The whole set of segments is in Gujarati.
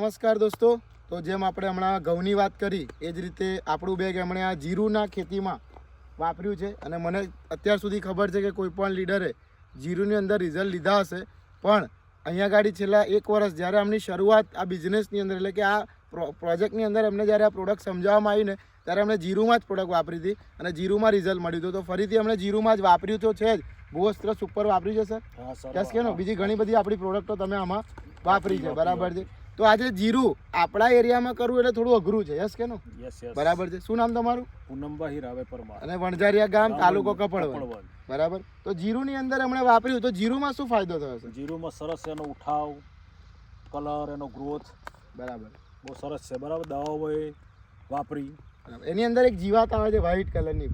નમસ્કાર દોસ્તો. તો જેમ આપણે હમણાં ઘઉંની વાત કરી એ જ રીતે આપણું બેગ એમણે આ જીરુના ખેતીમાં વાપર્યું છે. અને મને અત્યાર સુધી ખબર છે કે કોઈ પણ લીડરે જીરુની અંદર રિઝલ્ટ લીધા હશે. પણ અહીંયા ગાડી છેલ્લા એક વર્ષ જ્યારે આમની શરૂઆત આ બિઝનેસની અંદર એટલે કે આ પ્રો- પ્રોજેક્ટની અંદર એમને જ્યારે આ પ્રોડક્ટ સમજાવવામાં આવી ને ત્યારે એમણે જીરુમાં જ પ્રોડક્ટ વાપરી હતી અને જીરુમાં રિઝલ્ટ મળ્યું હતું. તો ફરીથી એમણે જીરુમાં જ વાપર્યું તો છે જ. ભૂવસ્ત્ર સુપર વાપર્યું છે સર? કેસ કે નો બીજી ઘણી બધી આપણી પ્રોડક્ટો તમે આમાં વાપરી છે. બરાબર છે. તો આજે જીરું આપણા એરિયામાં કરવું એટલે થોડું અઘરું છે. યસ કે નો યસ યસ બરાબર છે. શું નામ તમારું? પૂનમભાઈ રાવે પરમાર. અને વણઝારિયા ગામ તાલુકો કપડવન. બરાબર. તો જીરુંની અંદર હમણાં વાપર્યું. તો જીરુમાં શું ફાયદો થયો છે? જીરુમાં સરસ એનો ઉઠાવ કલર એનો ગ્રોથ બરાબર. બહુ સરસ છે. બરાબર? દવાઓ વાપરી. એની અંદર એક જીવાત આવે છે વ્હાઈટ કલરની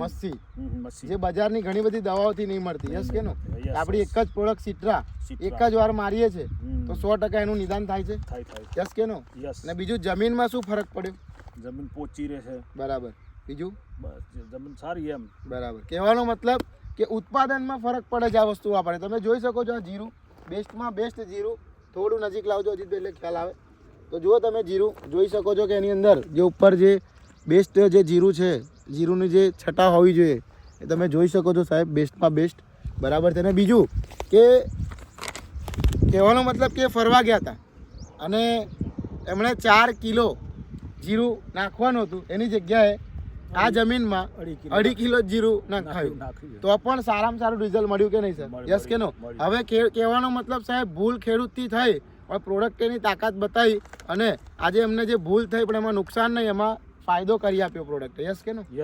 મસ્તી મસ્સી. જે બજારની ઘણી બધી દવાઓથી નહીં મળતી. યસ કે નો આપણી એક જ પ્રોડક્ટ સિટ્રા. એક જ વાર મારીએ છે. તો સો ટકા એનું નિદાન થાય છે? થાય થાય. યસ કે નો યસ ને બીજું જમીનમાં શું ફરક પડ્યો? જમીન પોચી રહે છે. બરાબર. બીજું? બસ જમીન સારી એમ. બરાબર. કહેવાનો મતલબ કે ઉત્પાદનમાં ફરક પડે છે આ વસ્તુ વાપરે તમે જોઈ શકો છો આ જીરું. બેસ્ટમાં બેસ્ટ જીરું. થોડું નજીક લાવજો અજીતભાઈ એટલે ખ્યાલ આવે. તો જુઓ તમે જીરું. જોઈ શકો છો કે એની અંદર જે ઉપર જે બેસ્ટ જે જીરું છે જીરુંની જે છટા હોવી જોઈએ એ તમે જોઈ શકો છો સાહેબ બેસ્ટમાં બેસ્ટ. બરાબર છે. અને બીજું કે કહેવાનો મતલબ કે ફરવા ગયા હતા. અને એમણે ચાર કિલો જીરું નાખવાનું હતું. એની જગ્યાએ આ જમીનમાં અઢી કિલો જીરું નાખાયું. તો પણ સારામાં સારું રિઝલ્ટ મળ્યું કે નહીં સર યસ કે નો હવે કહેવાનો મતલબ સાહેબ ભૂલ ખેડૂતથી થઈ પણ પ્રોડક્ટ એની તાકાત બતાવી અને આજે એમને જે ભૂલ થઈ પણ એમાં નુકસાન નહીં એમાં ફાયદો કરી આપ્યો પ્રોડક્ટ યસ કે નો